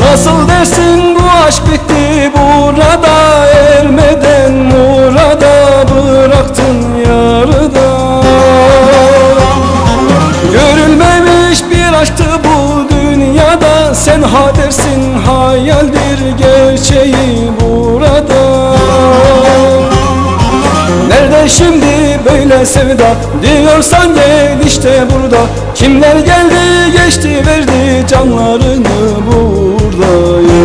Nasıl dersin bu aşk bitti burada? Ha dersin hayaldir gerçeği burada. Nerede şimdi böyle sevda diyorsan gel işte burada. Kimler geldi geçti verdi canlarını burada ya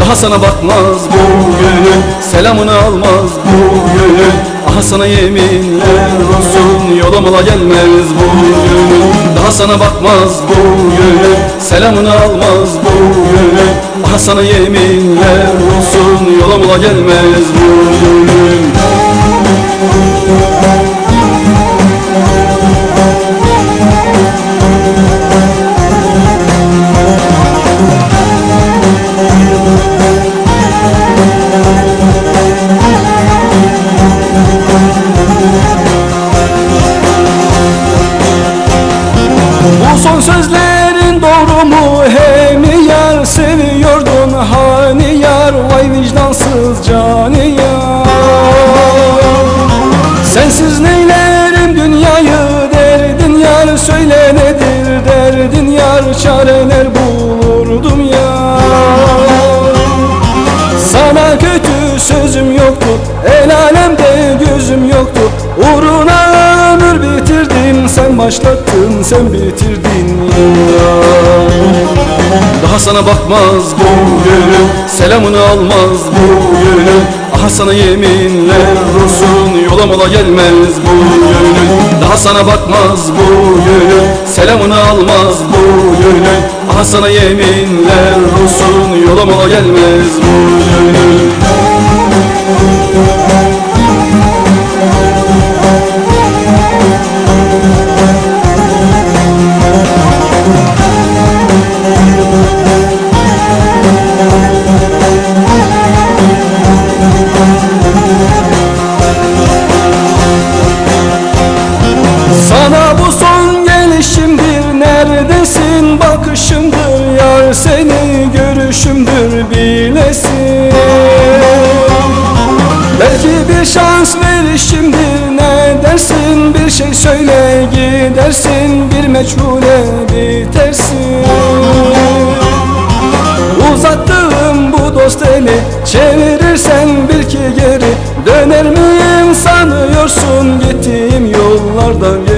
Daha sana bakmaz bu gönül Selamını almaz bu gönül Aha sana yeminler olsun Yola mola gelmez bu gönül Daha sana bakmaz bu gönül Selamını almaz bu gönül Aha sana yeminler olsun Yola mola gelmez bu gönül son sözlerin doğru mu? Hem yar seviyordun hani yar? Vay vicdansız cani yar. Sensiz neylerim dünyayı? Derdin yar Söyle nedir? Derdin yar Çareler bulurdum yar. Sana kötü sözüm yoktu El alemde gözüm yoktu Uğruna ömür bitirdim Sen başlattın sen bitirdin Daha sana bakmaz bu Selamını almaz bu Aha sana yeminler olsun Yola mola gelmez bu Daha sana bakmaz bu Selamını almaz bu Aha sana yeminler olsun Yola mola gelmez bu Sana bu son gelişimdir Neredesin? Bakışımdır Yar seni görüşümdür bilesin. Belki bir şans verişimdir Ne dersin bir şey söyle gidersin Bir meçhule bitersin. Uzattığım bu dost eli Çevirirsen bir ki geri Döner miyim? Sanıyorsun Gittiğim yollardan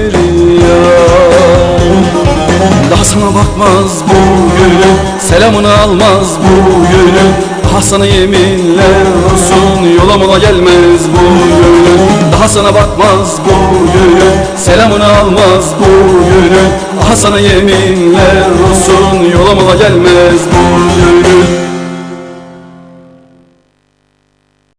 Bakmaz bu gönül Selamını almaz bu gönül Daha sana yeminler olsun Yola mola gelmez bu gönül Daha sana bakmaz bu gönül Selamını almaz bu gönül Aha sana yeminler olsun Yola mola gelmez bu gönül